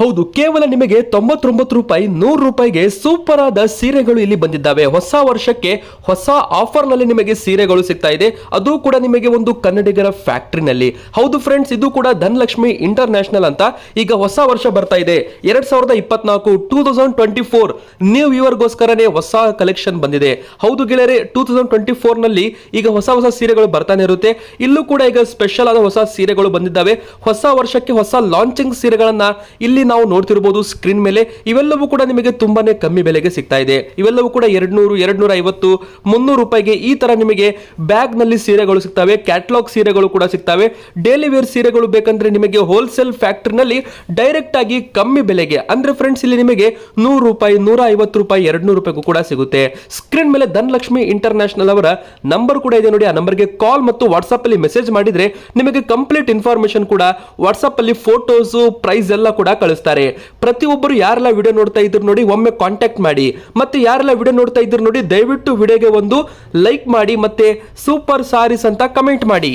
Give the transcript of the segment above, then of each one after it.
ಹೌದು, ಕೇವಲ ನಿಮಗೆ ತೊಂಬತ್ತೊಂಬತ್ತು ರೂಪಾಯಿ, ನೂರು ರೂಪಾಯಿಗೆ ಸೂಪರ್ ಆದ ಸೀರೆಗಳು ಇಲ್ಲಿ ಬಂದಿದ್ದಾವೆ. ಹೊಸ ವರ್ಷಕ್ಕೆ ಹೊಸ ಆಫರ್ನಲ್ಲಿ ನಿಮಗೆ ಸೀರೆಗಳು ಸಿಗ್ತಾ ಇದೆ. ಅದು ಕೂಡ ನಿಮಗೆ ಒಂದು ಕನ್ನಡಿಗರ ಫ್ಯಾಕ್ಟ್ರಿನಲ್ಲಿ. ಹೌದು ಫ್ರೆಂಡ್ಸ್ ಇದು ಕೂಡ ಧನಲಕ್ಷ್ಮಿ ಇಂಟರ್ನ್ಯಾಷನಲ್ ಅಂತ. ಈಗ ಹೊಸ ವರ್ಷ ಬರ್ತಾ ಇದೆ. ಎರಡ್ ಸಾವಿರದ ಇಪ್ಪತ್ನಾಲ್ಕು, two thousand twenty four new ಇಯರ್ಗೋಸ್ಕರನೇ ಹೊಸ ಕಲೆಕ್ಷನ್ ಬಂದಿದೆ. ಹೌದು ಗೆಳೆಯರೆ, ಟೂ ತೌಸಂಡ್ ಟ್ವೆಂಟಿ ಫೋರ್ನಲ್ಲಿ ಈಗ ಹೊಸ ಹೊಸ ಸೀರೆಗಳು ಬರ್ತಾನೆ ಇರುತ್ತೆ. ಇಲ್ಲೂ ಕೂಡ ಈಗ ಸ್ಪೆಷಲ್ ಆದ ಹೊಸ ಸೀರೆಗಳು ಬಂದಿದ್ದಾವೆ. ಹೊಸ ವರ್ಷಕ್ಕೆ ಹೊಸ ಲಾಂಚಿಂಗ್ ಸೀರೆಗಳನ್ನ ಇಲ್ಲಿ ನಾವು ನೋಡ್ತಿರಬಹುದು ಸ್ಕ್ರೀನ್ ಮೇಲೆ, ಇವೆಲ್ಲವೂ ಕೂಡ ನಿಮಗೆ ತುಂಬಾನೇ ಕಮ್ಮಿ ಬೆಲೆಗೆ ಸಿಗ್ತಾ ಇದೆ. ಇವೆಲ್ಲವೂ ಕೂಡ ಎರಡ್ ನೂರು ಎರಡ್ ನೂರ ಐವತ್ತು ಮುನ್ನೂರು ರೂಪಾಯಿಗೆ ಈ ತರ ನಿಮಗೆ ಬ್ಯಾಗ್ನಲ್ಲಿ ಸೀರೆಗಳು ಸಿಗ್ತವೆ ಕ್ಯಾಟ್ಲಾಗ್ ಸೀರೆಗಳು ಕೂಡ ಸಿಗ್ತವೆ. ಡೈಲಿ ವೇರ್ ಸೀರೆಗಳು ಬೇಕಂದ್ರೆ ನಿಮಗೆ ಹೋಲ್ಸೇಲ್ ಫ್ಯಾಕ್ಟ್ರಿನಲ್ಲಿ ಡೈರೆಕ್ಟ್ ಆಗಿ ಕಮ್ಮಿ ಬೆಲೆಗೆ, ಅಂದ್ರೆ ಫ್ರೆಂಡ್ಸ್ ಇಲ್ಲಿ ನಿಮಗೆ ನೂರು ರೂಪಾಯಿ ನೂರ ಐವತ್ತು ರೂಪಾಯಿ ಎರಡ್ ನೂರು ರೂಪಾಯಿಗೂ ಕೂಡ ಸಿಗುತ್ತೆ. ಸ್ಕ್ರೀನ್ ಮೇಲೆ ಧನಲಕ್ಷ್ಮಿ ಇಂಟರ್ನ್ಯಾಷನಲ್ ಅವರ ನಂಬರ್ ಕೂಡ ಇದೆ ನೋಡಿ, ಆ ನಂಬರ್ಗೆ ಕಾಲ್ ಮತ್ತು ವಾಟ್ಸ್ಆಪ್ ಅಲ್ಲಿ ಮೆಸೇಜ್ ಮಾಡಿದ್ರೆ ನಿಮಗೆ ಕಂಪ್ಲೀಟ್ ಇನ್ಫಾರ್ಮೇಶನ್ ಕೂಡ ವಾಟ್ಸ್ಆಪ್ ಅಲ್ಲಿ ಫೋಟೋಸ್ ಪ್ರೈಸ್ ಎಲ್ಲ ಕೂಡ ಕಳಿಸ್ತಾರೆ ಪ್ರತಿಯೊಬ್ಬರು ಯಾರೆಲ್ಲ ವಿಡಿಯೋ ನೋಡ್ತಾ ಇದ್ರು ನೋಡಿ ಒಮ್ಮೆ ಕಾಂಟ್ಯಾಕ್ಟ್ ಮಾಡಿ. ಮತ್ತೆ ಯಾರೆಲ್ಲ ವಿಡಿಯೋ ನೋಡ್ತಾ ಇದ್ರು ನೋಡಿ ದಯವಿಟ್ಟು ವಿಡಿಯೋಗೆ ಒಂದು ಲೈಕ್ ಮಾಡಿ ಮತ್ತೆ ಸೂಪರ್ ಸಾರೀಸ್ ಅಂತ ಕಮೆಂಟ್ ಮಾಡಿ.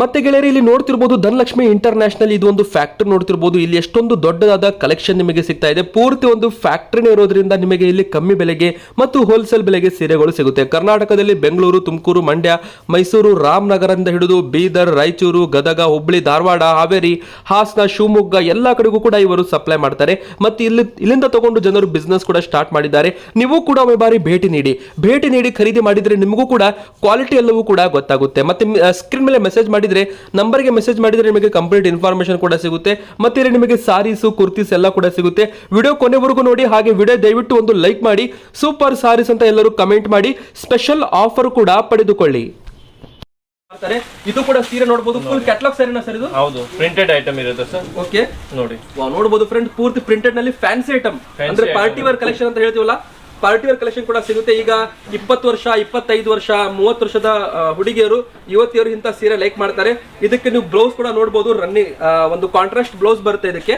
ಮತ್ತೆ ಗೆಳೆಯರಿ, ಇಲ್ಲಿ ನೋಡ್ತಿರ್ಬೋದು ಧನಲಕ್ಷ್ಮಿ ಇಂಟರ್ನ್ಯಾಷನಲ್ ಇದು ಒಂದು ಫ್ಯಾಕ್ಟರಿ ನೋಡ್ತಿರ್ಬೋದು. ಇಲ್ಲಿ ಎಷ್ಟೊಂದು ದೊಡ್ಡದಾದ ಕಲೆಕ್ಷನ್ ನಿಮಗೆ ಸಿಗ್ತಾ ಇದೆ. ಪೂರ್ತಿ ಒಂದು ಫ್ಯಾಕ್ಟರಿನೇ ಇರೋದ್ರಿಂದ ನಿಮಗೆ ಇಲ್ಲಿ ಕಮ್ಮಿ ಬೆಲೆಗೆ ಮತ್ತು ಹೋಲ್ಸೇಲ್ ಬೆಲೆಗೆ ಸೀರೆಗಳು ಸಿಗುತ್ತೆ. ಕರ್ನಾಟಕದಲ್ಲಿ ಬೆಂಗಳೂರು, ತುಮಕೂರು, ಮಂಡ್ಯ, ಮೈಸೂರು, ರಾಮನಗರದಿಂದ ಹಿಡಿದು ಬೀದರ್, ರಾಯಚೂರು, ಗದಗ ಹುಬ್ಬಳ್ಳಿ ಧಾರವಾಡ, ಹಾವೇರಿ, ಹಾಸನ, ಶಿವಮೊಗ್ಗ ಎಲ್ಲ ಕಡೆಗೂ ಕೂಡ ಇವರು ಸಪ್ಲೈ ಮಾಡ್ತಾರೆ. ಮತ್ತೆ ಇಲ್ಲಿ, ಇಲ್ಲಿಂದ ತಗೊಂಡು ಜನರು ಬಿಸ್ನೆಸ್ ಕೂಡ ಸ್ಟಾರ್ಟ್ ಮಾಡಿದ್ದಾರೆ. ನೀವು ಕೂಡ ಒಮ್ಮೆ ಬಾರಿ ಭೇಟಿ ನೀಡಿ. ಭೇಟಿ ನೀಡಿ ಖರೀದಿ ಮಾಡಿದ್ರೆ ನಿಮಗೂ ಕೂಡ ಕ್ವಾಲಿಟಿ ಎಲ್ಲವೂ ಕೂಡ ಗೊತ್ತಾಗುತ್ತೆ. ಮತ್ತೆ ಸ್ಕ್ರೀನ್ ಮೇಲೆ ಮೆಸೇಜ್ ಮಾಡಿದ್ರೆ ನಂಬರ್ಗೆ ಮೆಸೇಜ್ ಮಾಡಿದ್ರೆ ನಿಮಗೆ ಕಂಪ್ಲೀಟ್ ಇನ್ಫಾರ್ಮೇಷನ್ ಕೂಡ ಸಿಗುತ್ತೆ. ಮತ್ತೆ ಇಲ್ಲಿ ನಿಮಗೆ ಸಾರೀಸು ಕುರ್ತೀಸ್ ಎಲ್ಲ ಕೂಡ ಸಿಗುತ್ತೆ. ವಿಡಿಯೋ ಕೊನೆವರೆಗೂ ನೋಡಿ ಹಾಗೆ ವಿಡಿಯೋ ದಯವಿಟ್ಟು ಒಂದು ಲೈಕ್ ಮಾಡಿ ಸೂಪರ್ ಸಾರೀಸ್ ಅಂತ ಎಲ್ಲರೂ ಕಮೆಂಟ್ ಮಾಡಿ ಸ್ಪೆಷಲ್ ಆಫರ್ ಕೂಡ ಪಡೆದುಕೊಳ್ಳಿ. ಇದು ಕೂಡ ಸೀರೆ ನೋಡಬಹುದು ಫುಲ್ ಕ್ಯಾಟ್ಲಾಗ್ ಸೀರೆನಾ ಸರ್ ಇದು? ಹೌದು ಪ್ರಿಂಟೆಡ್ ಐಟಮ್ ಇರುತ್ತೆ ಸರ್. ಓಕೆ ನೋಡಿ. ನೋಡಬಹುದು ಫ್ರೆಂಡ್ ಪೂರ್ತಿ ಪ್ರಿಂಟೆಡ್ನಲ್ಲಿ ಫ್ಯಾನ್ಸಿ ಐಟಮ್ ಅಂದ್ರೆ ಪಾರ್ಟಿ ವೇರ್ ಕಲೆಕ್ಷನ್ ಅಂತ ಹೇಳ್ತೀವಲ್ಲ? ಪಾರ್ಟಿ ವೇರ್ ಕಲೆಕ್ಷನ್ ಕೂಡ ಸಿಗುತ್ತೆ. ಈಗ ಇಪ್ಪತ್ತು ವರ್ಷ, ಇಪ್ಪತ್ತೈದು ವರ್ಷ, ಮೂವತ್ತು ವರ್ಷದ ಹುಡುಗಿಯರು ಯುವತಿಯರು ಇಂಥ ಸೀರೆ ಲೈಕ್ ಮಾಡ್ತಾರೆ. ಇದಕ್ಕೆ ನೀವು ಬ್ಲೌಸ್ ಕೂಡ ನೋಡಬಹುದು ರನ್ನಿಂಗ್ ಒಂದು ಕಾಂಟ್ರಾಸ್ಟ್ ಬ್ಲೌಸ್ ಬರುತ್ತೆ ಇದಕ್ಕೆ.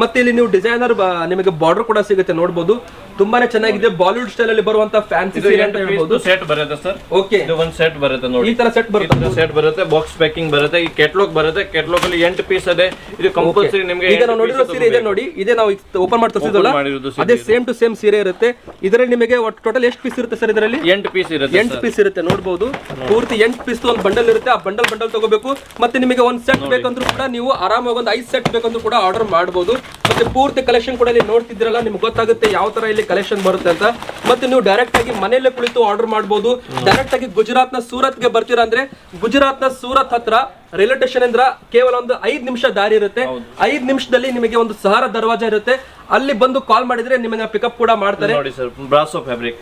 ಮತ್ತೆ ಇಲ್ಲಿ ನೀವು ಡಿಸೈನರ್ ನಿಮಗೆ ಬಾರ್ಡರ್ ಕೂಡ ಸಿಗುತ್ತೆ. ನೋಡಬಹುದು ತುಂಬಾನೇ ಚೆನ್ನಾಗಿದೆ. ಬಾಲಿವುಡ್ ಸ್ಟೈಲ್ ಅಲ್ಲಿ ಬರುವಂತ ಫ್ಯಾನ್ಸಿ ಇದು ಸೀರೆ ಅಂತ ಹೇಳ್ಬೋದು. ಸೆಟ್ ಬರುತ್ತೆ ಸರ್ ಓಕೆ ಇದು ಒಂದ್ ಸೆಟ್ ಬರುತ್ತೆ ನೋಡಿ. ಈ ತರ ಸೆಟ್ ಬರುತ್ತೆ. ಸೆಟ್ ಬರುತ್ತೆ. ಬಾಕ್ಸ್ ಪ್ಯಾಕಿಂಗ್ ಬರುತ್ತೆ. ಈ ಕೆಟ್ಲಾಗ್ ಬರುತ್ತೆ. ಕೆಟ್ಲಾಗ್ ಅಲ್ಲಿ ಎಂಟು ಪೀಸ್ ಇದೆ. ಇದು ಕಂಪಲ್ಸರಿ ನಿಮಗೆ ಈಗ ನಾವು ನೋಡಿರೋ ಸೀರೆ ಇದೆ ನೋಡಿ. ಇದೇ ನಾವು ಓಪನ್ ಮಾಡಿ ತೋರಿಸಿದಲ್ಲ Open ಅದೇ ಸೇಮ್ ಟು ಸೇಮ್ ಸೀರೆ ಇರುತ್ತೆ. ಇದರಲ್ಲಿ ನಿಮಗೆ ಒಟ್ಟು ಟೋಟಲ್ ಎಷ್ಟು ಪೀಸ್ ಇರುತ್ತೆ ಸರ್ ಇದರಲ್ಲಿ? ಎಂಟು ಪೀಸ್ ಇರುತ್ತೆ ಎಂಟು ಪೀಸ್ ಇರುತ್ತೆ. ನೋಡಬಹುದು ಪೂರ್ತಿ ಎಂಟು ಪೀಸ್ ಒಂದು ಬಂಡಲ್ ಇರುತ್ತೆ. ಆ ಬಂಡಲ್ ಬಂಡಲ್ ತಗೋಬೇಕು. ಮತ್ತೆ ನಿಮಗೆ ಒಂದು ಸೆಟ್ ಬೇಕಂದ್ರೂ ಕೂಡ ನೀವು ಆರಾಮಾಗಿ ಒಂದು ಐದು ಸೆಟ್ ಬೇಕಂದ್ರೂ ಕೂಡ ಆರ್ಡರ್ ಮಾಡಬಹುದು ಮತ್ತೆ ಪೂರ್ತಿ ಕಲೆಕ್ಷನ್ ಕೂಡ ಇಲ್ಲಿ ನೋಡ್ತಿದ್ದೀರಲ್ಲ. ನಿಮ್ಗೆ ಗೊತ್ತಾಗುತ್ತೆ ಯಾವ ತರ ಇಲ್ಲಿ ಕಲೆಕ್ಷನ್ ಬರುತ್ತೆ ಅಂತ. ಮತ್ತೆ ನೀವು ಡೈರೆಕ್ಟ್ ಆಗಿ ಮನೆಯಲ್ಲೇ ಕುಳಿತು ಆರ್ಡರ್ ಮಾಡಬಹುದು ಡೈರೆಕ್ಟ್ ಆಗಿ ಗುಜರಾತ್ನ ಸೂರತ್ಗೆ ಬರ್ತೀರಾ ಅಂದ್ರೆ ಗುಜರಾತ್ನ ಸೂರತ್ ಹತ್ರ ರೈಲ್ವೆ ಸ್ಟೇಷನ್ ಅಂದ್ರ ಕೇವಲ ಒಂದು ಐದು ನಿಮಿಷ ದಾರಿ ಇರುತ್ತೆ. ಐದ್ ನಿಮಿಷದಲ್ಲಿ ನಿಮಗೆ ಒಂದು ಸಹಾರ ದರ್ವಾಜ ಇರುತ್ತೆ. ಅಲ್ಲಿ ಬಂದು ಕಾಲ್ ಮಾಡಿದ್ರೆ ನಿಮಗೆ ಪಿಕಪ್ ಕೂಡ ಮಾಡ್ತಾರೆ. ನೋಡಿ ಸರ್ ಬ್ರಾಸೋ ಫ್ಯಾಬ್ರಿಕ್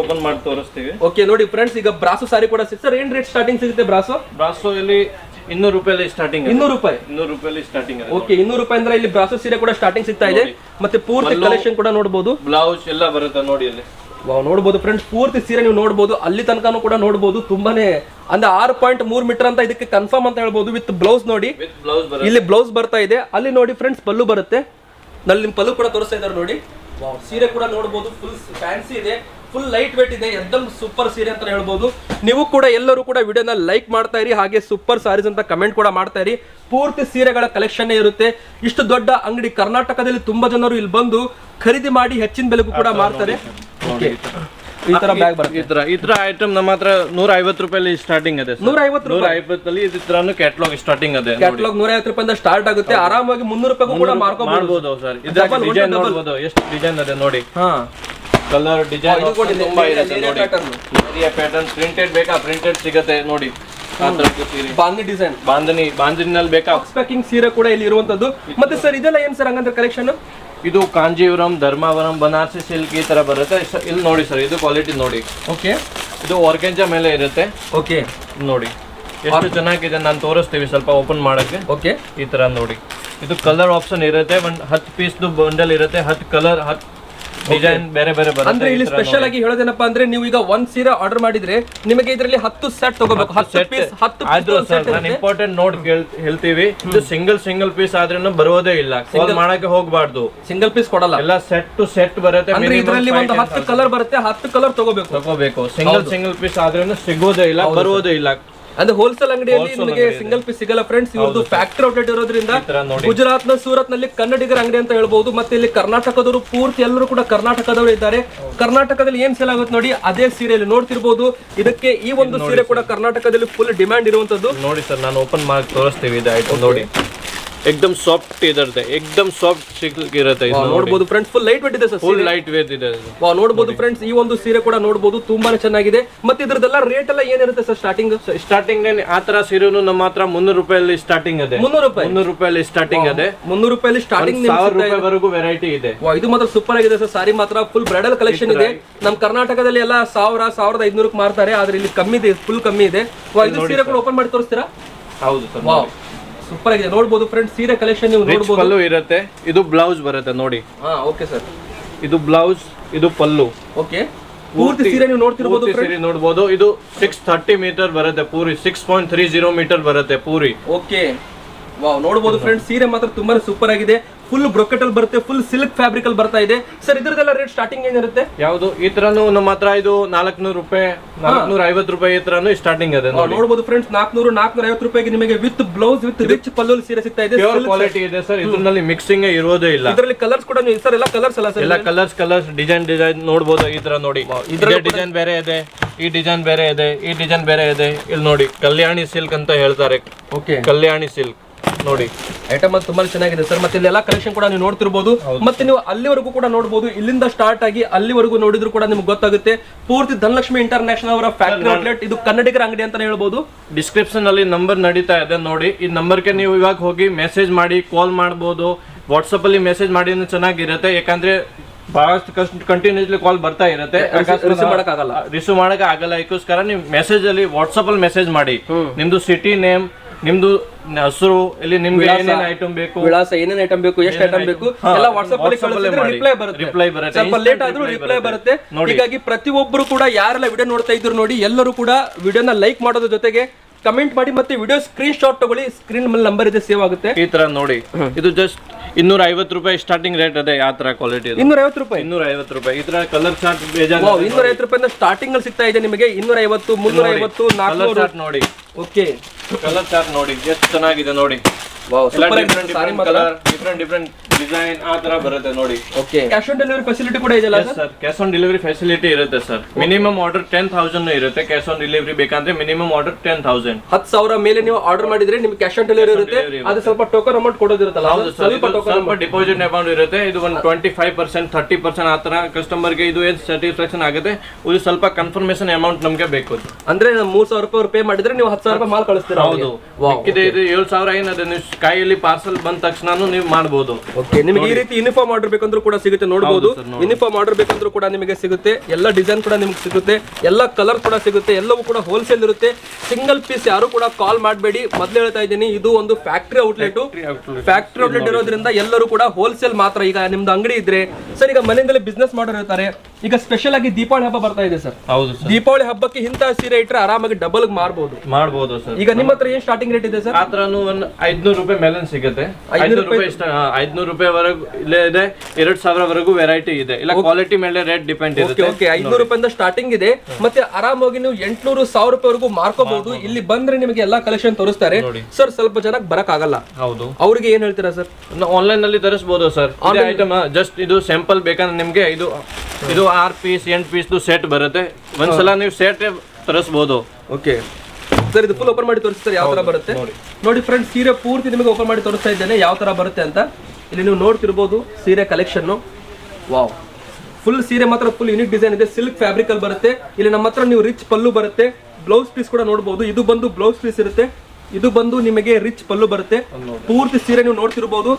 ಓಪನ್ ಮಾಡಿ ತೋರಿಸ್ತೀವಿ. ಓಕೆ ನೋಡಿ ಫ್ರೆಂಡ್ಸ್ ಈಗ ಬ್ರಾಸೋ ಸಾರಿ ಕೂಡ ಸಿಗುತ್ತೆ ಸರ್ ಏನ್ ರೇಟ್ ಸ್ಟಾರ್ಟಿಂಗ್ ಸಿಗುತ್ತೆ ಬ್ರಾಸೋ ಬ್ರಾಸೋ ಇಲ್ಲಿ ಇನ್ನೂರು ರೂಪಾಯಿ ಸ್ಟಾರ್ಟಿಂಗ್ ಇನ್ನೂರು ರೂಪಾಯಿ. ಇನ್ನೂರು ರೂಪಾಯಿ ಸ್ಟಾರ್ಟಿಂಗ್ ಓಕೆ ಇನ್ನೂರು ರೂಪಾಯಿ ಅಂದ್ರೆ ಇಲ್ಲಿ ಬ್ರಾಸಸ್ ಸೀರೆ ಕೂಡ ಸ್ಟಾರ್ಟಿಂಗ್ ಸಿಗ್ತಾ ಇದೆ. ಮತ್ತೆ ಪೂರ್ತಿ ಕಲೆಕ್ಷನ್ ಕೂಡ ನೋಡಬಹುದು ಬ್ಲೌಸ್ ಎಲ್ಲ ಬರುತ್ತೆ ನೋಡಿ ಅಲ್ಲಿ. ವಾವ್ ನೋಡಬಹುದು ಫ್ರೆಂಡ್ಸ್ ಪೂರ್ತಿ ಸೀರೆ ನೀವು ನೋಡಬಹುದು ಅಲ್ಲಿ ತನಕನೂ ಕೂಡ ನೋಡಬಹುದು ತುಂಬಾನೇ ಅಂದ್ರೆ ಆರು ಪಾಯಿಂಟ್ ಮೂರು ಮೀಟರ್ ಅಂತ ಇದಕ್ಕೆ ಕನ್ಫರ್ಮ್ ಅಂತ ಹೇಳ್ಬಹುದು ವಿತ್ ಬ್ಲೌಸ್ ನೋಡಿ. ಇಲ್ಲಿ ಬ್ಲೌಸ್ ಬರ್ತಾ ಇದೆ. ಅಲ್ಲಿ ನೋಡಿ ಫ್ರೆಂಡ್ಸ್ ಪಲ್ಲು ಬರುತ್ತೆ. ನಲ್ಲಿ ನಿಮ್ ಪಲ್ಲು ಕೂಡ ತೋರಿಸ್ತಾ ಇದಾರೆ ನೋಡಿ. ವಾವ್ ಸೀರೆ ಕೂಡ ನೋಡಬಹುದು ಫುಲ್ ಫ್ಯಾನ್ಸಿ ಇದೆ. ಫುಲ್ ಲೈಟ್ ವೇಟ್ ಇದೆ ಎಕ್ದಮ್ ಸೂಪರ್ ಸೀರೆ ಅಂತ ಹೇಳ್ಬೋದು. ನೀವು ಕೂಡ ಎಲ್ಲರೂ ಕೂಡ ವಿಡಿಯೋನ ಲೈಕ್ ಮಾಡ್ತಾ ಇರಿ ಹಾಗೆ ಸೂಪರ್ ಸಾರೀಸ್ ಅಂತ ಕಮೆಂಟ್ ಕೂಡ ಮಾಡ್ತಾ ಇರಿ. ಪೂರ್ತಿ ಸೀರೆಗಳ ಕಲೆಕ್ಷನ್ ಇರುತ್ತೆ. ಇಷ್ಟು ದೊಡ್ಡ ಅಂಗಡಿ ಕರ್ನಾಟಕದಲ್ಲಿ ತುಂಬಾ ಜನರು ಇಲ್ಲಿ ಬಂದು ಖರೀದಿ ಮಾಡಿ ಹೆಚ್ಚಿನ ಬೆಲೆಗೂ ಕೂಡ ಮಾರ್ತಾರೆ. ಈ ತರ ಬ್ಯಾಗ್ ಬರುತ್ತೆ. ಇದ್ರ ಇದ್ರ ಐಟಮ್ ನಮ್ಮ ಹತ್ರ ನೂರ ಐವತ್ತು ರೂಪಾಯಿ ಸ್ಟಾರ್ಟಿಂಗ್ ಇದೆ ನೂರ ಐವತ್ತು ನೂರ ಐವತ್ತಲ್ಲಿ ಇದ್ರ ಕ್ಯಾಟ್ಲಾಗ್ ಸ್ಟಾರ್ಟಿಂಗ್ ಅದೇ ಕ್ಯಾಟ್ಲಾಗ್ ನೂರ ಐವತ್ತು ರೂಪಾಯಿಂದ ಸ್ಟಾರ್ಟ್ ಆಗುತ್ತೆ. ಆರಾಮಾಗಿ ಮುನ್ನೂರು ರೂಪಾಯಿ ಕೂಡ ಮಾರ್ಕೋಬಹುದು ಸರ್. one ಡಿಸೈನ್ ನೋಡ್ಬೋದು ಎಷ್ಟು ಡಿಸೈನ್ ಇದೆ ನೋಡಿ. ಹಾ. ಕಲರ್ ಡಿಸೈನ್ ತುಂಬಾ ಇರುತ್ತೆ ನೋಡಿ. ಬೇರೆ ಪ್ಯಾಟರ್ನ್ ಪ್ರಿಂಟೆಡ್ ಬೇಕಾ? ಪ್ರಿಂಟೆಡ್ ಸಿಗುತ್ತೆ ನೋಡಿ. ಬಾಂದಿ ಡಿಸೈನ್ ಬಾಂಧನಿ ಬಾಂಧನಿನಲ್ಲಿ ಬೇಕಾ? ಪ್ಯಾಕಿಂಗ್ ಸೀರೆ ಕೂಡ ಇಲ್ಲಿ ಇರುವಂತದ್ದು. ಮತ್ತೆ ಸರ್ ಇದೆಲ್ಲ ಏನು ಸರ್ ಹಂಗಂದ್ರೆ ಕಲೆಕ್ಷನ್ ಇದು ಕಾಂಜೀವರಂ ಧರ್ಮಾವರಂ ಬನಾರಸಿ ಸಿಲ್ಕ್ ಈ ತರ ಬರುತ್ತೆ. ಇಲ್ಲಿ ನೋಡಿ ಸರ್ ಇದು ಕ್ವಾಲಿಟಿ ನೋಡಿ. ಓಕೆ ಇದು ಆರ್ಗೆಂಜಾ ಮೇಲೆ ಇರುತ್ತೆ. ಓಕೆ ನೋಡಿ. ಎಷ್ಟು ಚೆನ್ನಾಗಿದೆ ನಾನು ತೋರಿಸ್ತೀವಿ ಸ್ವಲ್ಪ ಓಪನ್ ಮಾಡಕ್ಕೆ. ಓಕೆ ಈ ತರ ನೋಡಿ. ಇದು ಕಲರ್ ಆಪ್ಷನ್ ಇರುತ್ತೆ. ಒಂದು ಹತ್ತು ಪೀಸ್ದು ಬಂಡಲ್ ಇರುತ್ತೆ. ಹತ್ತು ಕಲರ್ ಹತ್ತು ಡಿಸೈನ್ ಬೇರೆ ಬೇರೆ ಅಂದ್ರೆ ಇಲ್ಲಿ ಸ್ಪೆಷಲ್ ಆಗಿ ಹೇಳೋದೇನಪ್ಪ ಅಂದ್ರೆ ನೀವು ಈಗ ಒಂದ್ ಸೀರೆ ಆರ್ಡರ್ ಮಾಡಿದ್ರೆ ನಿಮಗೆ ಇದರಲ್ಲಿ ಹತ್ತು ಸೆಟ್ ತಗೋಬೇಕು. ಹತ್ತು ಸೆಟ್ ಪೀಸ್ ಹತ್ತು ಆದ್ರೂ ನಾನು ಇಂಪಾರ್ಟೆಂಟ್ ನೋಟ್ ಹೇಳ್ತೀವಿ. ಇದು ಸಿಂಗಲ್ ಸಿಂಗಲ್ ಪೀಸ್ ಆದ್ರೂ ಬರೋದೇ ಇಲ್ಲ. ಕಾಲ್ ಮಾಡಕ್ಕೆ ಹೋಗ್ಬಾರ್ದು. ಸಿಂಗಲ್ ಪೀಸ್ ಕೊಡಲ್ಲ. ಎಲ್ಲ ಸೆಟ್ ಟು ಸೆಟ್ ಬರುತ್ತೆ ಅಂದ್ರೆ ಇದರಲ್ಲಿ ಒಂದು ಹತ್ತು ಕಲರ್ ಬರುತ್ತೆ ಹತ್ತು ಕಲರ್ ತಗೋಬೇಕು. ತಗೋಬೇಕು. ಸಿಂಗಲ್ ಸಿಂಗಲ್ ಪೀಸ್ ಆದ್ರೂ ಸಿಗೋದೇ ಇಲ್ಲ ಬರೋದೇ ಇಲ್ಲ. ಅಂದ್ರೆ ಹೋಲ್ಸೇಲ್ ಅಂಗಡಿಯಲ್ಲಿ ನಿಮಗೆ ಸಿಂಗಲ್ ಪೀಸ್ ಸಿಗಲ್ಲ ಫ್ರೆಂಡ್ಸ್ ಇವ್ರದ್ದು ಫ್ಯಾಕ್ಟರಿ ಔಟ್ಲೆಟ್ ಇರೋದ್ರಿಂದ ಗುಜರಾತ್ನ ಸೂರತ್ನಲ್ಲಿ ಕನ್ನಡಿಗರ ಅಂಗಡಿ ಅಂತ ಹೇಳ್ಬಹುದು ಮತ್ತೆ ಇಲ್ಲಿ ಕರ್ನಾಟಕದವರು ಪೂರ್ತಿ ಎಲ್ಲರೂ ಕೂಡ ಕರ್ನಾಟಕದವರು ಇದ್ದಾರೆ. ಕರ್ನಾಟಕದಲ್ಲಿ ಏನ್ ಸೇಲ್ ಆಗುತ್ತೆ ನೋಡಿ ಅದೇ ಸೀರೆಯಲ್ಲಿ ನೋಡ್ತಿರ್ಬಹುದು ಇದಕ್ಕೆ ಈ ಒಂದು ಸೀರೆ ಕೂಡ ಕರ್ನಾಟಕದಲ್ಲಿ ಫುಲ್ ಡಿಮ್ಯಾಂಡ್ ಇರುವಂತದ್ದು. ನೋಡಿ ಸರ್ ನಾನು ಓಪನ್ ಮಾಡಿ ತೋರಿಸ್ತೀವಿ ಇದು ಐಟಮ್ ನೋಡಿ. ಎಕ್ದಮ್ ಸಾಫ್ಟ್ ಇರುತ್ತೆ ಎಕ್ದಮ್ ಸಾಫ್ಟ್ ಸಿಲ್ಕ್ ಇರುತ್ತೆ ಇದು ನೋಡಬಹುದು ಫ್ರೆಂಡ್ಸ್ ಫುಲ್ ಲೈಟ್ ವೇಟ್ ಇದೆ ಸರ್ ಫುಲ್ ಲೈಟ್ ವೇಟ್ ಇದೆ ವಾ ನೋಡಬಹುದು ಫ್ರೆಂಡ್ಸ್ ಈ ಒಂದು ಸೀರೆ ಕೂಡ ನೋಡಬಹುದು ತುಂಬಾನೇ ಚೆನ್ನಾಗಿದೆ. ಮತ್ತೆ ಇದ್ರದ್ದೆಲ್ಲ ರೇಟ್ ಎಲ್ಲ ಏನಿರುತ್ತೆ ಸರ್ ಸ್ಟಾರ್ಟಿಂಗ್ ಸ್ಟಾರ್ಟಿಂಗ್ ಆ ತರ ಸೀರೆನು ನಮ್ಮ ಹತ್ರ ಮುನ್ನೂರು ರೂಪಾಯಲ್ಲಿ ಸ್ಟಾರ್ಟಿಂಗ್ ಇದೆ. ಮುನ್ನೂರು ರೂಪಾಯಿ? ಮುನ್ನೂರು ರೂಪಾಯಲ್ಲಿ ಸ್ಟಾರ್ಟಿಂಗ್ ಇದೆ. ಮುನ್ನೂರು ರೂಪಾಯಲ್ಲಿ ಸ್ಟಾರ್ಟಿಂಗ್ ಸಾವಿರ ರೂಪಾಯಿವರೆಗೂ ವೆರೈಟಿ ಇದೆ. ವಾ ಇದು ಮಾತ್ರ ಸೂಪರ್ ಆಗಿದೆ ಸರ್ ಸಾರಿ ಮಾತ್ರ ಫುಲ್ ಬ್ರೈಡಲ್ ಕಲೆಕ್ಷನ್ ಇದೆ. ನಮ್ಮ ಕರ್ನಾಟಕದಲ್ಲಿ ಎಲ್ಲ ಸಾವಿರ ಸಾವಿರದ ಐದ್ನೂರಕ್ಕೆ ಮಾರ್ತಾರೆ ಆದ್ರೆ ಇಲ್ಲಿ ಕಮ್ಮಿ ಇದೆ ಫುಲ್ ಕಮ್ಮಿ ಇದೆ. ವಾ ಇದು ಸೀರೆ ಕೂಡ ಓಪನ್ ಮಾಡಿ ತೋರಿಸ್ತೀರಾ? ಹೌದು ಸರ್ ಸೂಪರ್ ಆಗಿದೆ. ನೋಡಬಹುದು ಫ್ರೆಂಡ್ ಸೀರೆ ಕಲೆಕ್ಷನ್ ನೀವು ನೋಡಬಹುದು ಪಲ್ಲು ಇರುತ್ತೆ. ಇದು ಬ್ಲೌಸ್ ಬರುತ್ತೆ ನೋಡಿ. ಹಾ ಓಕೆ ಸರ್ ಇದು ಬ್ಲೌಸ್ ಇದು ಪಲ್ಲು. ಓಕೆ ಪೂರ್ತಿ ಸೀರೆ ನೀವು ನೋಡ್ತಿರಬಹುದು ಸೀರೆ ನೋಡಬಹುದು ಇದು ಸಿಕ್ಸ್ ಥರ್ಟಿ ಮೀಟರ್ ಬರುತ್ತೆ puri six point three zero meter ಬರುತ್ತೆ ಪೂರಿ. ಓಕೆ ವಾವ್ ನೋಡಬಹುದು ಫ್ರೆಂಡ್ ಸೀರೆ ಮಾತ್ರ ತುಂಬಾನೇ ಸೂಪರ್ ಆಗಿದೆ. ಫುಲ್ ಬ್ರೊಕೆಟ್ ಅಲ್ಲಿ ಬರುತ್ತೆ ಫುಲ್ ಸಿಲ್ಕ್ ಫ್ಯಾಬ್ರಿಕ್ ಅಲ್ಲಿ ಬರ್ತಾ ಇದೆ. ಸರ್ ಇದ್ರದ್ದೆಲ್ಲ ರೇಟ್ ಸ್ಟಾರ್ಟಿಂಗ್ ಏನಿರುತ್ತೆ? ಯಾವುದು? ಈ ತರನು ನಮ್ಮ ಹತ್ರ ಇದು ನಾಲ್ಕನೂರು ರೂಪಾಯಿ ನಾಲ್ಕುನೂರ ಐವತ್ತು ರೂಪಾಯಿ ಈ ತರನು ಸ್ಟಾರ್ಟಿಂಗ್ ಇದೆ ನೋಡಿ. ನೋಡಬಹುದು ಫ್ರೆಂಡ್ಸ್ ನಾಲ್ಕನೂರು ನಾಲ್ಕನೂರ ಐವತ್ತು ರೂಪಾಯಿಗೆ ನಿಮಗೆ with blouse with rich pallu ಸೀರೆ ಸಿಗ್ತಾ ಇದೆ. ಪ್ಯೂರ್ ಕ್ವಾಲಿಟಿ ಇದೆ ಸರ್ ಇದ್ರಲ್ಲಿ ಮಿಕ್ಸಿಂಗ್ ಇರೋದೇ ಇಲ್ಲ. ಇದರಲ್ಲಿ ಕಲರ್ಸ್ ಕೂಡ ನೀವು ಸರ್ ಎಲ್ಲ ಕಲರ್ಸ್ ಅಲ್ಲ ಸರ್ ಎಲ್ಲ ಕಲರ್ಸ್ ಕಲರ್ಸ್ ಡಿಸೈನ್ ಡಿಸೈನ್ ನೋಡ್ಬೋದು ಈ ತರ ನೋಡಿ. ಡಿಸೈನ್ ಬೇರೆ ಇದೆ ಈ ಡಿಸೈನ್ ಬೇರೆ ಇದೆ ಈ ಡಿಸೈನ್ ಬೇರೆ ಇದೆ. ಇಲ್ಲಿ ನೋಡಿ ಕಲ್ಯಾಣಿ ಸಿಲ್ಕ್ ಅಂತ ಹೇಳ್ತಾರೆ. ಓಕೆ ಕಲ್ಯಾಣಿ ಸಿಲ್ಕ್ ನೋಡಿ ಐಟಮ್ ತುಂಬಾ ಚೆನ್ನಾಗಿದೆ ಸರ್. ಮತ್ತೆ ಇಲ್ಲೆಲ್ಲ ಕಲೆಕ್ಷನ್ ಕೂಡ ನೀವು ನೋಡ್ತಿರ್ಬೋದು. ಮತ್ತೆ ನೀವು ಅಲ್ಲಿವರೆಗೂ ಕೂಡ ನೋಡಬಹುದು ಇಲ್ಲಿಂದ ಸ್ಟಾರ್ಟ್ ಆಗಿ ಅಲ್ಲಿವರೆಗೂ ನೋಡಿದ್ರು ಕೂಡ ನಿಮ್ಗೆ ಗೊತ್ತಾಗುತ್ತೆ. ಪೂರ್ತಿ ಧನಲಕ್ಷ್ಮಿ ಇಂಟರ್ನ್ಯಾಷನಲ್ ಅವರ ಫ್ಯಾಕ್ಟರಿ ಔಟ್ಲೆಟ್ ಇದು ಕನ್ನಡಿಗರ ಅಂಗಡಿ ಅಂತಾನೆ ಹೇಳ್ಬೋದು. ಡಿಸ್ಕ್ರಿಪ್ಷನ್ ಅಲ್ಲಿ ನಂಬರ್ ನಡೀತಾ ಇದೆ ನೋಡಿ. ಈ ನಂಬರ್ಗೆ ನೀವು ಇವಾಗ ಹೋಗಿ ಮೆಸೇಜ್ ಮಾಡಿ ಕಾಲ್ ಮಾಡ್ಬೋದು. ವಾಟ್ಸಪ್ ಅಲ್ಲಿ ಮೆಸೇಜ್ ಮಾಡಿ ಚೆನ್ನಾಗಿರುತ್ತೆ. ಯಾಕಂದ್ರೆ ಬಹಳಷ್ಟು ಕಷ್ಟ ಕಂಟಿನ್ಯೂಸ್ಲಿ ಕಾಲ್ ಬರ್ತಾ ಇರುತ್ತೆ. ರಿಸೀವ್ ಮಾಡಕ್ಕಾಗಲ್ಲ. ರಿಸೀವ್ ಮಾಡಕ್ ಆಗಲ್ಲ. ಇದಕ್ಕೋಸ್ಕರ ನೀವು ಮೆಸೇಜ್ ಅಲ್ಲಿ ವಾಟ್ಸಪ್ ಅಲ್ಲಿ ಮೆಸೇಜ್ ಮಾಡಿ. ನಿಮ್ದು ಸಿಟಿ ನೇಮ್ ನಿಮ್ದು ಹೆಸರು ಇಲ್ಲಿ ನಿಮ್ಗೆ ಏನೇನು ಐಟಮ್ ಬೇಕು? ವಿಳಾಸ ಏನೇನ್ ಐಟಮ್ ಬೇಕು ಎಷ್ಟು ಐಟಮ್ ಬೇಕು ಎಲ್ಲ ವಾಟ್ಸ್ಆಪ್ ಅಲ್ಲಿ ಕಳಿಸಿದ್ರೆ ರಿಪ್ಲೈ ಬರುತ್ತೆ. ರಿಪ್ಲೈ ಬರುತ್ತೆ. ಸ್ವಲ್ಪ ಲೇಟ್ ಆದ್ರೂ ರಿಪ್ಲೈ ಬರುತ್ತೆ. ಹೀಗಾಗಿ ಪ್ರತಿಯೊಬ್ಬರು ಕೂಡ ಯಾರೆಲ್ಲ ವಿಡಿಯೋ ನೋಡ್ತಾ ಇದ್ರು ನೋಡಿ ಎಲ್ಲರೂ ಕೂಡ ವಿಡಿಯೋನ ಲೈಕ್ ಮಾಡೋದ್ರ ಜೊತೆಗೆ ಕಮೆಂಟ್ ಮಾಡಿ ಮತ್ತೆ ವಿಡಿಯೋ ಸ್ಕ್ರೀನ್ ಶಾಟ್ ತಗೊಳ್ಳಿ. ಸ್ಕ್ರೀನ್ ಮೇಲೆ ನಂಬರ್ ಇದೆ ಸೇವ್ ಆಗುತ್ತೆ. ಈ ತರ ನೋಡಿ. ಇದು ಜಸ್ಟ್ ಇನ್ನೂರ ಐವತ್ತು ರೂಪಾಯಿ ಸ್ಟಾರ್ಟಿಂಗ್ ರೇಟ್ ಅದೇ ಯಾವ ತರ ಕ್ವಾಲಿಟಿ ಇನ್ನೂರ ಐವತ್ತು ರೂಪಾಯಿ? ಇನ್ನೂರ ಐವತ್ತು ರೂಪಾಯಿ. ಈ ತರ ಕಲರ್ ಚಾರ್ಟ್ ಬೇಜಾರು ಇನ್ನೂರ ಐವತ್ತು ರೂಪಾಯಿ ಸ್ಟಾರ್ಟಿಂಗ್ ಅಲ್ಲಿ ಸಿಗ್ತಾ ಇದೆ ನಿಮಗೆ. ಇನ್ನೂರ ಐವತ್ತು ಮುನ್ನೂರ ಐವತ್ತು ನಾಲ್ಕು ಚಾರ್ಟ್ ನೋಡಿ. ಓಕೆ ಕಲರ್ ಚಾರ್ಟ್ ನೋಡಿ. ಎಷ್ಟು ಚೆನ್ನಾಗಿದೆ ನೋಡಿ. ಡಿಫ್ರೆಂಟ್ ಡಿಫ್ರೆಂಟ್ ಡಿಸೈನ್ ಆ ತರ ಬರುತ್ತೆ ನೋಡಿ. Okay cash on delivery facility ಕೂಡ ಇದೆಯಲ್ಲ sir sir cash on delivery facility ಇರುತ್ತೆ sir minimum order ten thousand ಇರುತ್ತೆ ಕ್ಯಾಶ್ ಆನ್ ಡೆಲಿವರಿ ಬೇಕಂದ್ರೆ ಮಿನಿಮಮ್ ಆರ್ಡರ್ ಟೆನ್ ತೌಸಂಡ್ ಹತ್ತು ಸಾವಿರ ಮೇಲೆ ನೀವು ಆರ್ಡರ್ ಮಾಡಿದ್ರೆ ನಿಮ್ಗೆ ಕ್ಯಾಶ್ ಆನ್ ಡೆಲಿವರಿ ಇರುತ್ತೆ. ಅದು ಸ್ವಲ್ಪ ಟೋಕನ್ ಅಮೌಂಟ್ ಕೊಡೋದಿರುತ್ತಲ್ಲ ಹೌದು ಸ್ವಲ್ಪ ಟೋಕನ್ ಸ್ವಲ್ಪ ಡಿಪಾಸಿಟ್ ಅಮೌಂಟ್ ಇರುತ್ತೆ. ಇದು ಒಂದು twenty five percent thirty percent ಆ ತರ ಕಸ್ಟಮರ್ಗೆ ಇದು ಏನು ಸ್ಯಾಟಿಸ್ಫ್ಯಾಕ್ಷನ್ ಆಗುತ್ತೆ? ಇದು ಸ್ವಲ್ಪ ಕನ್ಫರ್ಮೇಶನ್ ಅಮೌಂಟ್ ನಮಗೆ ಬೇಕು ಅಂದ್ರೆ ಮೂರ್ ಸಾವಿರ ರೂಪಾಯಿ ಪೇ ಮಾಡಿದ್ರೆ ನೀವು ಹತ್ತು ಸಾವಿರ ರೂಪಾಯಿ ಮಾಲ್ ಕಳಿಸ್ತೀರಾ ಹೌದು. ಇದು ಏಳು ಸಾವಿರ ಏನದೆ ನೀವು ಕೈಯಲ್ಲಿ ಪಾರ್ಸಲ್ ಬಂದ ತಕ್ಷಣ ನೀವು ಮಾಡ್ಬೋದು. ಓಕೆ ನಿಮಗೆ ಈ ರೀತಿ ಯೂನಿಫಾರ್ಮ್ ಆರ್ಡರ್ ಬೇಕಂದ್ರೂ ಕೂಡ ಸಿಗುತ್ತೆ ನೋಡಬಹುದು ಯೂನಿಫಾರ್ಮ್ ಆರ್ಡರ್ ಬೇಕಂದ್ರೂ ಕೂಡ ನಿಮಗೆ ಸಿಗುತ್ತೆ. ಎಲ್ಲ ಡಿಸೈನ್ ಕೂಡ ನಿಮಗೆ ಸಿಗುತ್ತೆ. ಎಲ್ಲ ಕಲರ್ ಕೂಡ ಸಿಗುತ್ತೆ. ಎಲ್ಲವೂ ಕೂಡ ಹೋಲ್ಸೇಲ್ ಇರುತ್ತೆ. ಸಿಂಗಲ್ ಪೀಸ್ ಯಾರು ಕೂಡ ಕಾಲ್ ಮಾಡಬೇಡಿ. ಮೊದಲು ಹೇಳ್ತಾ ಇದ್ದೀನಿ ಇದು ಒಂದು ಫ್ಯಾಕ್ಟರಿ ಔಟ್ಲೆಟ್ ಫ್ಯಾಕ್ಟರಿ ಔಟ್ಲೆಟ್ ಇರೋದ್ರಿಂದ ಎಲ್ಲರೂ ಕೂಡ ಹೋಲ್ಸೇಲ್ ಮಾತ್ರ. ಈಗ ನಿಮ್ದು ಅಂಗಡಿ ಇದ್ರೆ ಸರ್ ಈಗ ಮನೆಯಿಂದಲೇ ಬಿಸ್ನೆಸ್ ಮಾಡೋರು ಇರ್ತಾರೆ. ಈಗ ಸ್ಪೆಷಲ್ ಆಗಿ ದೀಪಾವಳಿ ಹಬ್ಬ ಬರ್ತಾ ಇದೆ ಸರ್. ಹೌದು ದೀಪಾವಳಿ ಹಬ್ಬಕ್ಕೆ ಇಂತಹ ಸೀರೆ ಇಟ್ಟರೆ ಆರಾಮಾಗಿ ಡಬಲ್ ಮಾರ್ಬಹುದು ಮಾಡಬಹುದು ಸರ್. ಈಗ ನಿಮ್ಮ ಹತ್ರ ಏನ್ ಸ್ಟಾರ್ಟಿಂಗ್ ರೇಟ್ ಇದೆ ಸರ್? ಆತರ ಐದ್ನೂರು ರೂಪಾಯಿ ಮೇಲೆ ಸಿಗುತ್ತೆ. ಐದ್ನೂರು ರೂಪಾಯಿ ಐದ್ನೂರು ರೂಪಾಯಿ ವರೆಗೂ ಇಲ್ಲೇ ಇದೆ ಎರಡ್ ಸಾವಿರವರೆಗೂ ವೆರೈಟಿ ಇದೆ. ಇಲ್ಲ ಕ್ವಾಲಿಟಿ ಮೇಲೆ ರೇಟ್ ಡಿಪೆಂಡ್ ಇದೆ ಓಕೆ ಐನೂರು ರೂಪಾಯಿಂದ ಸ್ಟಾರ್ಟಿಂಗ್ ಇದೆ. ಮತ್ತೆ ಆರಾಮಾಗಿ ನೀವು ಎಂಟ್ನೂರು ಸಾವಿರ ರೂಪಾಯಿವರೆಗೂ ಮಾರ್ಕೋಬಹುದು. ಇಲ್ಲಿ ಬಂದ್ರೆ ನಿಮಗೆ ಎಲ್ಲಾ ಕಲೆಕ್ಷನ್ ತೋರಿಸ್ತಾರೆ. ಸರ್ ಸ್ವಲ್ಪ ಜನಕ್ಕೆ ಬರಕ್ ಆಗಲ್ಲ ಹೌದು. ಅವ್ರಿಗೆ ಏನ್ ಹೇಳ್ತೀರಾ ಸರ್ ಆನ್ಲೈನ್ನಲ್ಲಿ ತರಿಸಬಹುದು ಸರ್ ಐಟಮ್ ಜಸ್ಟ್ ಇದು ಸ್ಯಾಂಪಲ್ ಬೇಕಂದ್ರೆ ನಿಮ್ಗೆ ಇದು ಇದು ಆರ್ ಪೀಸ್ ಎಂಟ್ ಪೀಸ್ ಸೆಟ್ ಬರುತ್ತೆ. ಒಂದ್ಸಲ ನೀವು ಸೆಟ್ ತರಿಸಬಹುದು ಓಕೆ ಸರ್ ಇದು ಫುಲ್ ಓಪನ್ ಮಾಡಿ ತೋರಿಸ್ತಾರೆ ಯಾವ ತರ ಬರುತ್ತೆ? ನೋಡಿ. ಫ್ರೆಂಡ್ಸ್ ಸೀರೆ ಪೂರ್ತಿ ನಿಮಗೆ ಓಪನ್ ಮಾಡಿ ತೋರಿಸ್ತಾ ಇದ್ದೇನೆ ಯಾವ ತರ ಬರುತ್ತೆ ಅಂತ. ಇಲ್ಲಿ ನೀವು ನೋಡ್ತಿರ್ಬೋದು ಸೀರೆ ಕಲೆಕ್ಷನ್ ವಾವ್. ಫುಲ್ ಸೀರೆ ಮಾತ್ರ ಫುಲ್ ಯುನಿಕ್ ಡಿಸೈನ್ ಇದೆ. ಸಿಲ್ಕ್ ಫ್ಯಾಬ್ರಿಕ್ ಅಲ್ಲಿ ಬರುತ್ತೆ. ಇಲ್ಲಿ ನಮ್ಮ ಹತ್ರ ನೀವು ರಿಚ್ ಪಲ್ಲು ಬರುತ್ತೆ. ಬ್ಲೌಸ್ ಪೀಸ್ ಕೂಡ ನೋಡಬಹುದು ಇದು ಬಂದು ಬ್ಲೌಸ್ ಪೀಸ್ ಇರುತ್ತೆ. ಇದು ಬಂದು ನಿಮಗೆ ರಿಚ್ ಪಲ್ಲು ಬರುತ್ತೆ. ಪೂರ್ತಿ ಸೀರೆ ನೀವು ನೋಡ್ತಿರ್ಬೋದು.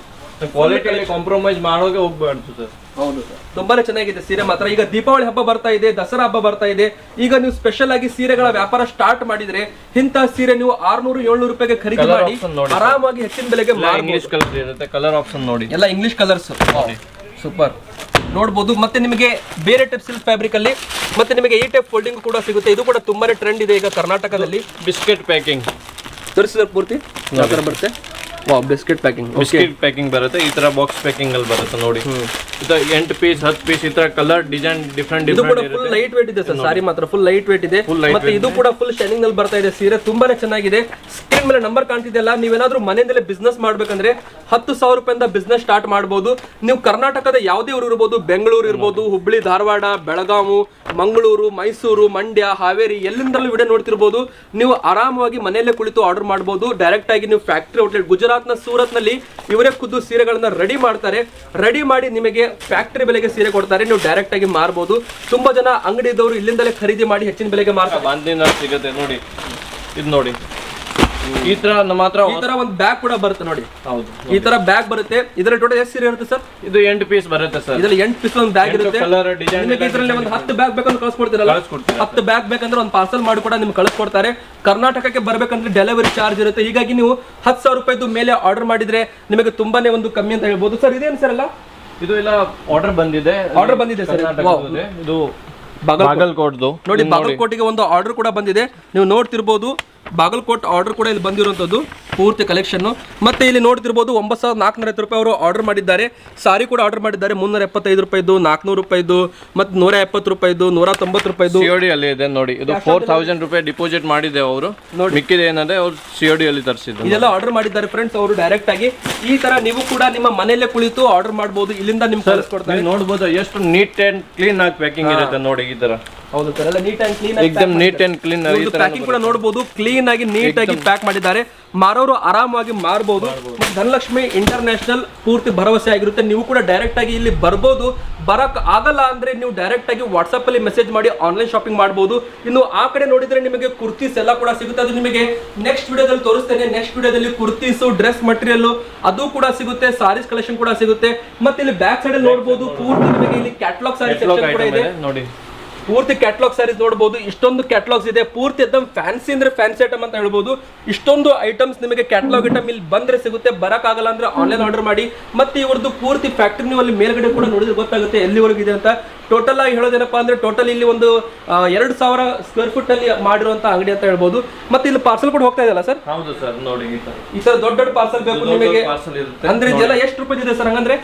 ಕ್ವಾಲಿಟಿಯಲ್ಲಿ ಕಾಂಪ್ರಮೈಸ್ ಮಾಡೋಕೆ ಹೋಗ್ಬಾರ್ದು ಸರ್ ಹೌದು ತುಂಬಾನೇ ಚೆನ್ನಾಗಿದೆ ಸೀರೆ ಮಾತ್ರ. ಈಗ ದೀಪಾವಳಿ ಹಬ್ಬ ಬರ್ತಾ ಇದೆ ದಸರಾ ಹಬ್ಬ ಬರ್ತಾ ಇದೆ. ಈಗ ನೀವು ಸ್ಪೆಷಲ್ ಆಗಿ ಸೀರೆಗಳ ವ್ಯಾಪಾರ ಸ್ಟಾರ್ಟ್ ಮಾಡಿದ್ರೆ ಇಂತಹ ಸೀರೆ ನೀವು ಆರ್ನೂರು ಏಳ್ನೂರು ರೂಪಾಯಿಗೆ ಖರೀದಿ ಮಾಡಿ ನೋಡಿ. ಆರಾಮಾಗಿ ಹೆಚ್ಚಿನ ಬೆಲೆಗೆ ಇಂಗ್ಲಿಷ್ ಕಲರ್ ಇರುತ್ತೆ ಕಲರ್ ಆಪ್ಷನ್ ನೋಡಿ. ಎಲ್ಲ ಇಂಗ್ಲಿಷ್ ಕಲರ್ಸ್ ಸೂಪರ್ ನೋಡ್ಬೋದು. ಮತ್ತೆ ನಿಮಗೆ ಬೇರೆ ಟೈಪ್ ಸಿಲ್ಕ್ ಫ್ಯಾಬ್ರಿಕ್ ಅಲ್ಲಿ ಮತ್ತೆ ನಿಮಗೆ ಈ ಟೈಪ್ ಫೋಲ್ಡಿಂಗ್ ಕೂಡ ಸಿಗುತ್ತೆ. ಇದು ಕೂಡ ತುಂಬಾನೇ ಟ್ರೆಂಡ್ ಇದೆ ಈಗ ಕರ್ನಾಟಕದಲ್ಲಿ. ಬಿಸ್ಕೆಟ್ ಪ್ಯಾಕಿಂಗ್ ತೋರಿಸಿದ್ರೆ ಪೂರ್ತಿ? ಯಾವ ಥರ ಬರುತ್ತೆ? ಬಿಸ್ಕೆಟ್ ಪ್ಯಾಕಿಂಗ್ ಬಿಸ್ಕೆಟ್ ಪ್ಯಾಕಿಂಗ್ ಬರುತ್ತೆ. ಈ ತರ ಬಾಕ್ಸ್ ಪ್ಯಾಕಿಂಗ್ ಅಲ್ಲಿ ಬರುತ್ತೆ ನೋಡಿ. ಎಂಟು ಪೀಸ್ ಹತ್ತು ಪೀಸ್ ಈ ತರ ಕಲರ್ ಡಿಸೈನ್ ಡಿಫ್ರೆಂಟ್ ಇದು ಕೂಡ ಫುಲ್ ಲೈಟ್ ವೇಟ್ ಇದೆ ಸರ್ ಸಾರಿ ಮಾತ್ರ ಫುಲ್ ಲೈಟ್ ವೇಟ್ ಇದೆ ಮತ್ತೆ ಇದು ಕೂಡ ಫುಲ್ ಶೈನಿಂಗ್ನಲ್ಲಿ ಬರ್ತಾ ಇದೆ ಸೀರೆ ತುಂಬಾನೇ ಚೆನ್ನಾಗಿದೆ. ಸ್ಕ್ರೀನ್ ಮೇಲೆ ನಂಬರ್ ಕಾಣ್ತಿದೆಯಲ್ಲ ನೀವೇನಾದ್ರೂ ಮನೆಯಿಂದಲೇ ಬಿಸ್ನೆಸ್ ಮಾಡ್ಬೇಕಂದ್ರೆ ಹತ್ತು ಸಾವಿರ ರೂಪಾಯಿಂದ ಬಿಸ್ನೆಸ್ ಸ್ಟಾರ್ಟ್ ಮಾಡಬಹುದು ನೀವು ಕರ್ನಾಟಕದ ಯಾವುದೇ ಊರು ಇರ್ಬೋದು ಬೆಂಗಳೂರು ಇರ್ಬೋದು ಹುಬ್ಳಿ ಧಾರವಾಡ ಬೆಳಗಾವಿ ಮಂಗಳೂರು ಮೈಸೂರು ಮಂಡ್ಯ ಹಾವೇರಿ ಎಲ್ಲಿಂದಲೂ ವಿಡಿಯೋ ನೋಡ್ತಿರ್ಬೋದು. ನೀವು ಆರಾಮವಾಗಿ ಮನೆಯಲ್ಲೇ ಕುಳಿತು ಆರ್ಡರ್ ಮಾಡಬಹುದು ಡೈರೆಕ್ಟ್ ಆಗಿ ನೀವು ಫ್ಯಾಕ್ಟರಿ ಔಟ್ಲೆಟ್ ಗುಜರಾತ್ನ ಸೂರತ್ನಲ್ಲಿ ಇವರೇ ಖುದ್ದು ಸೀರೆಗಳನ್ನ ರೆಡಿ ಮಾಡ್ತಾರೆ. ರೆಡಿ ಮಾಡಿ ನಿಮಗೆ ಫ್ಯಾಕ್ಟರಿ ಬೆಲೆಗೆ ಸೀರೆ ಕೊಡ್ತಾರೆ ನೀವು ಡೈರೆಕ್ಟ್ ಆಗಿ ಮಾರಬಹುದು ತುಂಬಾ ಜನ ಅಂಗಡಿ ಇದ್ದವರು ಇಲ್ಲಿಂದಲೇ ಖರೀದಿ ಮಾಡಿ ಹೆಚ್ಚಿನ ಬೆಲೆಗೆ ಮಾರ್ತಾರೆ. ಬಾಂಧಿನ ಸಿಗುತ್ತೆ ನೋಡಿ. ಇದು ನೋಡಿ. ಈ ತರ ನಮ್ಮ ಹತ್ರ ಈ ತರ ಒಂದು ಬ್ಯಾಗ್ ಕೂಡ ಬರುತ್ತೆ ನೋಡಿ. ಹೌದು. ಈ ತರ ಬ್ಯಾಗ್ ಬರುತ್ತೆ. ಇದರಲ್ಲಿ ಟೋಟಲ್ ಎಷ್ಟು ಸೀರೆ ಇರುತ್ತೆ ಸರ್? ಇದು ಎಂಟು ಪೀಸ್ ಬರುತ್ತೆ ಸರ್. ಇದ್ರಲ್ಲಿ ಎಂಟು ಪೀಸ್ ಒಂದು ಬ್ಯಾಗ್ ಇರುತ್ತೆ. ನಿಮಗೆ ಇದರಲ್ಲಿ ಒಂದು ಹತ್ತು ಬ್ಯಾಗ್ ಬೇಕಂದ್ರೆ ಕಳಿಸ್ಕೊಡ್ತೀರಲ್ಲ? ಕಳಿಸ್ಕೊಡ್ತೀರಾ ಹತ್ತು ಬ್ಯಾಗ್ ಬೇಕಂದ್ರೆ ಒಂದು ಪಾರ್ಸಲ್ ಮಾಡಿ ಕೂಡ ನಿಮ್ಗೆ ಕಳಿಸ್ಕೊಡ್ತಾರೆ. ಕರ್ನಾಟಕಕ್ಕೆ ಬರ್ಬೇಕಂದ್ರೆ ಡೆಲಿವರಿ ಚಾರ್ಜ್ ಇರುತ್ತೆ. ಹೀಗಾಗಿ ನೀವು ಹತ್ತು ಸಾವಿರ ರೂಪಾಯಿದು ಮೇಲೆ ಆರ್ಡರ್ ಮಾಡಿದ್ರೆ ನಿಮಗೆ ತುಂಬಾನೇ ಒಂದು ಕಮ್ಮಿ ಅಂತ ಹೇಳ್ಬೋದು. ಸರ್ ಇದೇನು ಸರ್ ಅಲ್ಲ ಇದು ಎಲ್ಲ ಆರ್ಡರ್ ಬಂದಿದೆ. ಆರ್ಡರ್ ಬಂದಿದೆ ಸರ್. ಇದು. ಬಾಗಲ್ ಬಾಗಲ್ಕೋಟ್ದು. ನೋಡಿ ಬಾಗಲಕೋಟೆಗೆ ಒಂದು ಆರ್ಡರ್ ಕೂಡ ಬಂದಿದೆ. ನೀವು ನೋಡ್ತಿರ್ಬೋದು ಬಾಗಲಕೋಟ್ ಆರ್ಡರ್ ಕೂಡ ಇಲ್ಲಿ ಬಂದಿರುವಂಥದ್ದು ಪೂರ್ತಿ ಕಲೆಕ್ಷನ್ನು ಮತ್ತೆ ಇಲ್ಲಿ ನೋಡ್ತಿರ್ಬೋದು ಒಂಬತ್ತು ಸಾವಿರದ ನಾಲ್ಕುನೂರ ಐವತ್ತು ರೂಪಾಯಿ ಅವರು ಆರ್ಡರ್ ಮಾಡಿದ್ದಾರೆ. ಸಾರಿ ಕೂಡ ಆರ್ಡರ್ ಮಾಡಿದ್ದಾರೆ. ಮುನ್ನೂರ ಎಪ್ಪತ್ತೈದು ರೂಪಾಯಿದು ನಾಲ್ಕುನೂರು ರೂಪಾಯಿದು ಮತ್ತೆ ನೂರ ಎಪ್ಪತ್ತು ರೂಪಾಯಿದು ನೂರ ತೊಂಬತ್ತು ರೂಪಾಯಿದು. ಡಿ ಅಲ್ಲಿ ಇದೆ ನೋಡಿ. ಇದು ಫೋರ್ ತೌಸಂಡ್ ರೂಪಾಯಿ ಡಿಪಾಸಿಟ್ ಮಾಡಿದೆ ಅವರು. ಮಿಕ್ಕಿದ ಏನಂದ್ರೆ ಅವರು ಸಿ ಡಿ ಅಲ್ಲಿ ತರಿಸಿದ್ದು. ಇದೆಲ್ಲ ಆರ್ಡರ್ ಮಾಡಿದ್ದಾರೆ ಫ್ರೆಂಡ್ಸ್ ಅವರು ಡೈರೆಕ್ಟ್ ಆಗಿ. ಈ ತರ ನೀವು ಕೂಡ ನಿಮ್ಮ ಮನೆಯಲ್ಲೇ ಕುಳಿತು ಆರ್ಡರ್ ಮಾಡಬಹುದು ಇಲ್ಲಿಂದ ನಿಮ್ಗೆ ಕಳಿಸ್ಕೊಡ್ತಾರೆ ನೋಡ್ಬೋದು ಎಷ್ಟು ನೀಟ್ ಅಂಡ್ ಕ್ಲೀನ್ ಆಗಿ ಪ್ಯಾಕಿಂಗ್ ಇರುತ್ತೆ ನೋಡಿ ಈ ತರ. ಹೌದು ಸರ್ ಎಲ್ಲ ನೀಟ್ ಅಂಡ್ ಕ್ಲೀನ್ ಎಕ್ದಮ್ ನೀಟ್ ಅಂಡ್ ಕ್ಲೀನ್ ಪ್ಯಾಕಿಂಗ್ ಕೂಡ ನೋಡಬಹುದು ಕ್ಲೀನ್ ಆಗಿ ನೀಟ್ ಆಗಿ ಪ್ಯಾಕ್ ಮಾಡಿದ್ದಾರೆ. ಮಾರೋರು ಆರಾಮಾಗಿ ಮಾರಬಹುದು ಧನಲಕ್ಷ್ಮಿ ಇಂಟರ್ನ್ಯಾಷನಲ್ ಪೂರ್ತಿ ಭರವಸೆ ಆಗಿರುತ್ತೆ. ನೀವು ಕೂಡ ಡೈರೆಕ್ಟ್ ಆಗಿ ಇಲ್ಲಿ ಬರ್ಬೋದು. ಬರಕ್ ಆಗಲ್ಲ ಅಂದ್ರೆ ನೀವು ಡೈರೆಕ್ಟ್ ಆಗಿ ವಾಟ್ಸ್ಆಪ್ ಅಲ್ಲಿ ಮೆಸೇಜ್ ಮಾಡಿ ಆನ್ಲೈನ್ ಶಾಪಿಂಗ್ ಮಾಡಬಹುದು ಇನ್ನು ಆ ಕಡೆ ನೋಡಿದ್ರೆ ನಿಮಗೆ ಕುರ್ತೀಸ್ ಎಲ್ಲ ಕೂಡ ಸಿಗುತ್ತೆ. ಅದು ನಿಮಗೆ ನೆಕ್ಸ್ಟ್ ವಿಡಿಯೋದಲ್ಲಿ ತೋರಿಸ್ತೇನೆ. ನೆಕ್ಸ್ಟ್ ವಿಡಿಯೋದಲ್ಲಿ ಕುರ್ತೀಸ್ ಡ್ರೆಸ್ ಮಟೀರಿಯಲ್ ಅದು ಕೂಡ ಸಿಗುತ್ತೆ. ಸಾರೀಸ್ ಕಲೆಕ್ಷನ್ ಕೂಡ ಸಿಗುತ್ತೆ. ಮತ್ತೆ ಇಲ್ಲಿ ಬ್ಯಾಕ್ ಸೈಡ್ ಅಲ್ಲಿ ನೋಡಬಹುದು ಪೂರ್ತಿ ನಿಮಗೆ ಇಲ್ಲಿ ಕ್ಯಾಟ್ಲಾಗ್ ಸಾರೀಸ್ ಕೂಡ ಇದೆ. ನೋಡಿ. ಪೂರ್ತಿ ಕ್ಯಾಟ್ಲಾಗ್ ಸ್ಯಾರೀಸ್ ನೋಡಬಹುದು ಇಷ್ಟೊಂದು ಕ್ಯಾಟ್ಲಾಗ್ಸ್ ಇದೆ. ಪೂರ್ತಿ ಎಕ್ದಮ್ ಫ್ಯಾನ್ಸಿ ಅಂದ್ರೆ ಫ್ಯಾನ್ಸಿ ಐಟಮ್ ಅಂತ ಹೇಳ್ಬೋದು. ಇಷ್ಟೊಂದು ಐಟಮ್ಸ್ ನಿಮಗೆ ಕ್ಯಾಟ್ಲಾಗ್ ಐಟಮ್ ಇಲ್ಲಿ ಬಂದ್ರೆ ಸಿಗುತ್ತೆ. ಬರಕ್ಕಾಗಲ್ಲ ಅಂದ್ರೆ ಆನ್ಲೈನ್ ಆರ್ಡರ್ ಮಾಡಿ. ಮತ್ತೆ ಇವ್ರದ್ದು ಪೂರ್ತಿ ಫ್ಯಾಕ್ಟ್ರಿ ನೀವು ಅಲ್ಲಿ ಮೇಲ್ಗಡೆ ಕೂಡ ನೋಡಿದ್ರೆ ಗೊತ್ತಾಗುತ್ತೆ ಎಲ್ಲಿವರೆಗೂ ಇದೆ ಅಂತ. ಟೋಟಲ್ ಆಗಿ ಹೇಳೋದೇನಪ್ಪ ಅಂದ್ರೆ ಟೋಟಲ್ ಇಲ್ಲಿ ಒಂದು ಎರಡು ಸಾವಿರ ಸ್ಕ್ವೇರ್ ಫುಟ್ ಅಲ್ಲಿ ಮಾಡಿರುವಂತ ಅಂಗಡಿ ಅಂತ ಹೇಳ್ಬೋದು. ಮತ್ತೆ ಇಲ್ಲಿ ಪಾರ್ಸಲ್ ಕೂಡ ಹೋಗ್ತಾ ಇದೆಯಲ್ಲ ಸರ್? ಹೌದು ಸರ್ ನೋಡಿ ಈ ಸರ್ ದೊಡ್ಡ ದೊಡ್ಡ ಪಾರ್ಸಲ್ ಬೇಕು ನಿಮಗೆ. ಅಂದ್ರೆ ಇದೆಲ್ಲ ಎಷ್ಟು ರೂಪಾಯಿ ಇದೆ ಸರ್ ಹಂಗಂದ್ರೆ?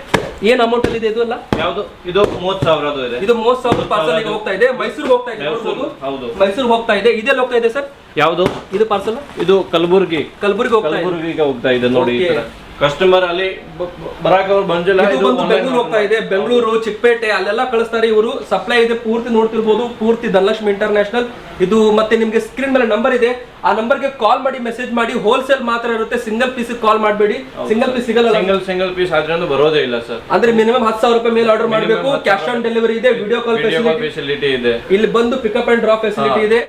ಏನ್ ಅಮೌಂಟ್ ಅಲ್ಲಿ ಇದೆ ಇದು ಅಲ್ಲ? ಯಾವುದು? ಇದು ಮೂವತ್ತು ಸಾವಿರದು ಇದೆ. ಇದು ಮೂವತ್ತು ಸಾವಿರ ಪಾರ್ಸಲ್ ಹೋಗ್ತಾ ಇದೆ. ಮೈಸೂರಿಗೆ ಹೋಗ್ತಾ ಇದೆ ಮೈಸೂರ್ ಹೌದು. ಮೈಸೂರಿಗೆ ಹೋಗ್ತಾ ಇದೆ. ಇದೆಲ್ಲ ಹೋಗ್ತಾ ಇದೆ ಸರ್? ಯಾವುದು? ಇದು ಪಾರ್ಸಲ್ ಇದು ಕಲಬುರ್ಗಿ. ಕಲಬುರ್ಗಿ ಹೋಗ್ತಾ ಕಲಬುರ್ಗಿಗೆ ಹೋಗ್ತಾ ಇದೆ ನೋಡಿ ಈ Okay. ತರ ಕಸ್ಟಮರ್ ಅಲ್ಲಿ ಬರಾಕ್ ಅವ್ರು ಬಂದಿಲ್ಲ ಬೆಂಗಳೂರು ಹೋಗ್ತಾ ಇದೆ. ಬೆಂಗಳೂರು ಚಿಕ್ಕಪೇಟೆ ಅಲ್ಲೆಲ್ಲ ಕಳಿಸ್ತಾರೆ ಇವರು. ಸಪ್ಲೈ ಇದೆ ಪೂರ್ತಿ ನೋಡ್ತಿರ್ಬೋದು ಪೂರ್ತಿ ಧನಲಕ್ಷ್ಮಿ ಇಂಟರ್ನ್ಯಾಷನಲ್ ಇದು ಮತ್ತೆ ನಿಮ್ಗೆ ಸ್ಕ್ರೀನ್ ಮೇಲೆ ನಂಬರ್ ಇದೆ. ಆ ನಂಬರ್ಗೆ ಕಾಲ್ ಮಾಡಿ ಮೆಸೇಜ್ ಮಾಡಿ. ಹೋಲ್ಸೇಲ್ ಮಾತ್ರ ಇರುತ್ತೆ. ಸಿಂಗಲ್ ಪೀಸ್ ಕಾಲ್ ಮಾಡಬೇಡಿ. ಸಿಂಗಲ್ ಪೀಸ್ ಸಿಗಲ್ಲ. ಸಿಂಗಲ್ ಸಿಂಗಲ್ ಪೀಸ್ ಆದ್ರೂ ಬರೋದೇ ಇಲ್ಲ ಸರ್. ಅಂದ್ರೆ ಮಿನಿಮಮ್ ಹತ್ತು ಸಾವಿರ ರೂಪಾಯಿ ಮೇಲೆ ಆರ್ಡರ್ ಮಾಡಬೇಕು. ಕ್ಯಾಶ್ ಆನ್ ಡೆಲಿವರಿ ಇದೆ ವಿಡಿಯೋ ಕಾಲ್ ಫೆಸಿಲಿಟಿ ಫೆಸಿಲಿಟಿ ಇದೆ. ಇಲ್ಲಿ ಬಂದು ಪಿಕಪ್ ಅಂಡ್ ಡ್ರಾಪ್ ಫೆಸಿಲಿಟಿ ಇದೆ.